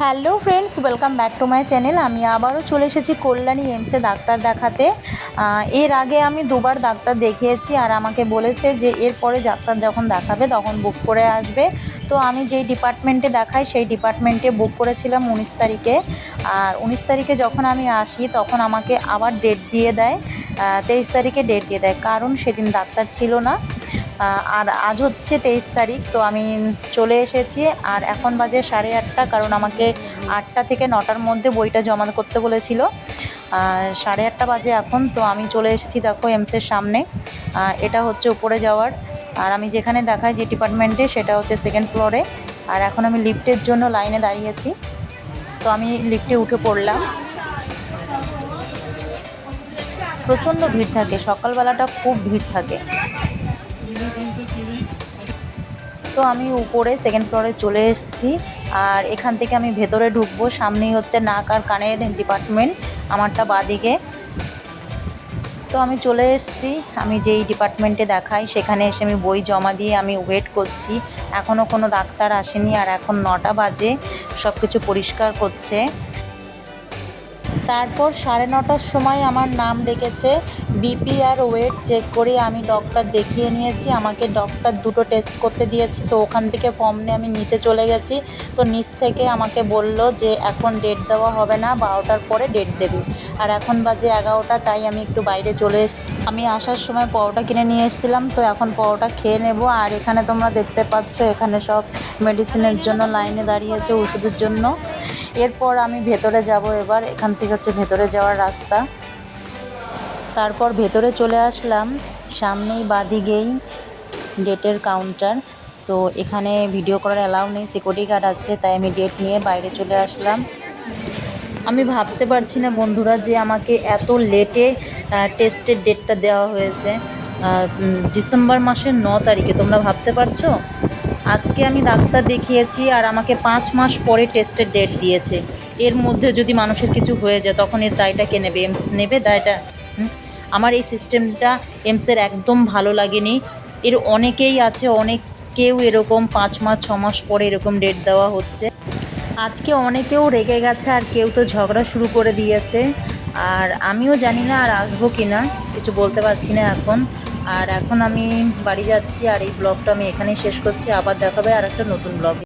Hello friends, welcome back to my channel. আমি আবারও চলে এসেছি কল্যাণী এমসে ডাক্তার দেখাতে। এর আগে আমি দুবার ডাক্তার দেখিয়েছি আর আমাকে বলেছে যে এরপরে ডাক্তার যখন দেখাবে তখন বুক করে আসবে। তো আমি যেই ডিপার্টমেন্টে দেখাই সেই ডিপার্টমেন্টে বুক করেছিলাম উনিশ তারিখে। আর উনিশ তারিখে যখন আমি আসি তখন আমাকে আবার ডেট দিয়ে দেয় তেইশ তারিখে ডেট দিয়ে দেয়। কারণ সেদিন ডাক্তার ছিল না। আর আজ হচ্ছে তেইশ তারিখ, তো আমি চলে এসেছি আর এখন বাজে সাড়ে আটটা, কারণ আমাকে আটটা থেকে নটার মধ্যে বইটা জমা করতে বলেছিল। সাড়ে আটটা বাজে এখন, তো আমি চলে এসেছি দেখো এমসের সামনে। এটা হচ্ছে উপরে যাওয়ার। আর আমি যেখানে দেখাই যে ডিপার্টমেন্টে সেটা হচ্ছে সেকেন্ড ফ্লোরে আর এখন আমি লিফটের জন্য লাইনে দাঁড়িয়েছি। তো আমি লিফটে উঠে পড়লাম। প্রচণ্ড ভিড় থাকে, সকালবেলাটা খুব ভিড় থাকে। তো আমি উপরে সেকেন্ড ফ্লোরে চলে এসেছি। আর এখান থেকে আমি ভেতরে ঢুকবো। সামনেই হচ্ছে নাক আর কানের ডিপার্টমেন্ট আমারটা বাদিকে। তো আমি চলে এসেছি। আমি যেই ডিপার্টমেন্টে দেখাই, সেখানে এসে আমি বই জমা দিয়ে আমি ওয়েট করছি। এখনও কোনো ডাক্তার আসেনি, আর এখন নটা বাজে সব কিছু পরিষ্কার করছে। তারপর সাড়ে নটার সময় আমার নাম ডেকেছে বিপি আর ওয়েট চেক করে আমি ডক্টর দেখিয়ে নিয়েছি, আমাকে ডক্টর দুটো টেস্ট করতে দিয়েছে, তো ওখান থেকে ফর্ম নিয়ে আমি নিচে চলে গেছি, তো নিচ থেকে আমাকে বলল যে এখন ডেট দেওয়া হবে না, বারোটার পরে ডেট দেবে। আর এখন বাজে এগারোটা, তাই আমি একটু বাইরে চলে এস, আমি আসার সময় পরোটা কিনে নিয়ে এসেছিলাম, তো এখন পরোটা খেয়ে নেব, আর এখানে তোমরা দেখতে পাচ্ছ এখানে সব মেডিসিনের জন্য লাইনে দাঁড়িয়েছে, ওষুধের জন্য। এরপর আমি ভেতরে যাব এবার, এখান থেকে হচ্ছে ভেতরে যাওয়ার রাস্তা। তারপর ভেতরে চলে আসলাম, সামনেই বাদিকেই ডেটের কাউন্টার তো এখানে ভিডিও করার অ্যালাউ নেই সিকিউরিটি গার্ড আছে, তাই আমি ডেট নিয়ে বাইরে চলে আসলাম। আমি ভাবতে পারছি না বন্ধুরা যে আমাকে এত লেটে টেস্টের ডেটটা দেওয়া হয়েছে। ডিসেম্বর মাসের ন তারিখে, তোমরা ভাবতে পারছ? আজকে আমি ডাক্তার দেখিয়েছি আর আমাকে পাঁচ মাস পরে টেস্টের ডেট দিয়েছে। এর মধ্যে যদি মানুষের কিছু হয়ে যায়, তখন এর দায়টা কে নেবে? এমস নেবে? দায়টা আমার এই সিস্টেমটা এমসের একদম ভালো লাগেনি। এর অনেকেই আছে অনেকেও এরকম পাঁচ মাস, ছ মাস পরে এরকম ডেট দেওয়া হচ্ছে। আজকে অনেকেও রেগে গেছে আর কেউ তো ঝগড়া শুরু করে দিয়েছে। আর আমিও জানি না আর আসব কি না কিছু বলতে পারছি না এখন। আর এখন আমি বাড়ি যাচ্ছি আর এই ব্লগটা আমি এখানেই শেষ করছি। আবার দেখাবে আর একটা নতুন ব্লগে।